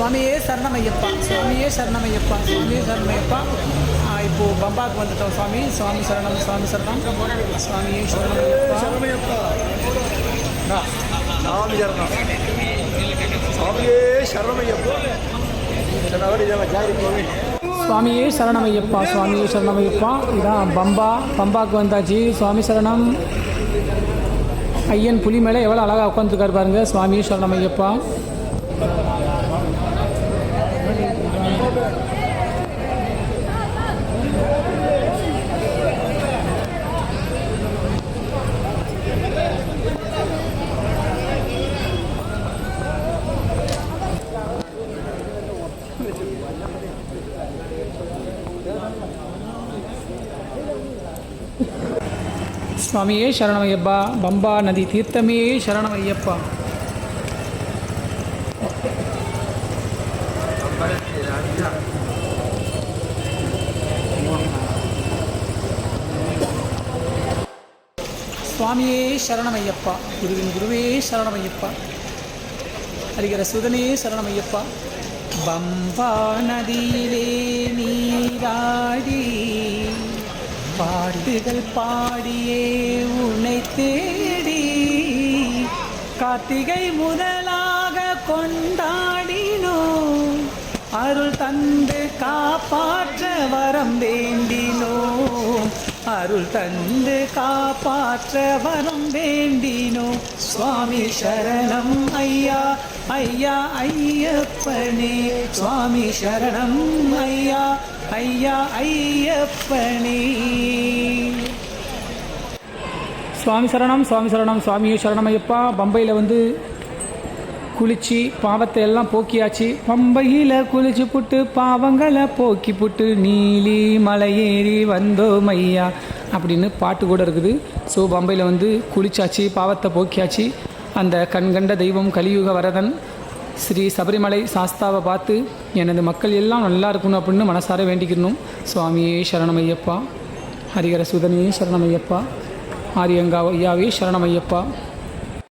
சுவாமியே சரணமையப்பா சுவாமியே சரணமையப்பா சுவாமியே சரணமையப்பா. ஆ, இப்போ பம்பாக்கு வந்துட்டோம் சுவாமி. சுவாமி சரணம் சுவாமி சரணம். சுவாமியே சரணமையப்பா. சாமி சரணம். சாமியே சரணமையப்போ. சுவாமியே சரணமையப்பா சுவாமியே சரணமையப்பா. இதான் பம்பா பம்பாக்கு வந்தாச்சு. சுவாமி சரணம். ஐயன் புலி மேலே எவ்வளோ அழகாக உட்காந்துருக்காரு பாருங்க. சுவாமியே சரணமையப்பா. சுவாமியே சரணமையப்பா பம்பா நதி தீர்த்தமே சரணமையப்பா. சுவாமியே சரணமையப்பா குருவின் குருவே சரணமையப்பா அறிகிற சுதனே சரணமையப்பா. பம்பா நதியிலே நீராடி பாட்டுகள் பாடியே உன்னை தேடி கார்த்திகை முதலாக கொண்டாடினோம். அருள் தந்து காப்பாற்ற வரம் வேண்டினோம் அருள் தந்து காப்பாற்ற வரம் வேண்டினோம் சுவாமி சரணம் ஐயா ஐயா ஐயப்பனே. சுவாமி சரணம் ஐயா ஐயா ஐயப்பனே. சுவாமி சரணம் சுவாமி சரணம் சுவாமியே சரணமையப்பா பம்பையில் வந்து குளிச்சு பாவத்தை எல்லாம் போக்கியாச்சு. பம்பையில் குளிச்சு புட்டு பாவங்களை போக்கி புட்டு நீலி மலையேறி வந்தோம் ஐயா அப்படின்னு பாட்டு கூட இருக்குது. ஸோ பம்பையில் வந்து குளிச்சாச்சு பாவத்தை போக்கியாச்சு. அந்த கண்கண்ட தெய்வம் கலியுக வரதன் ஸ்ரீ சபரிமலை சாஸ்தாவை பார்த்து எனது மக்கள் எல்லாம் நல்லா இருக்கணும் அப்படின்னு மனசார வேண்டிக்கணும் சுவாமியே சரணமையப்பா. ஹரிகர சுதனியே சரணமையப்பா. ஆரியங்கா ஐயாவே சரணமையப்பா.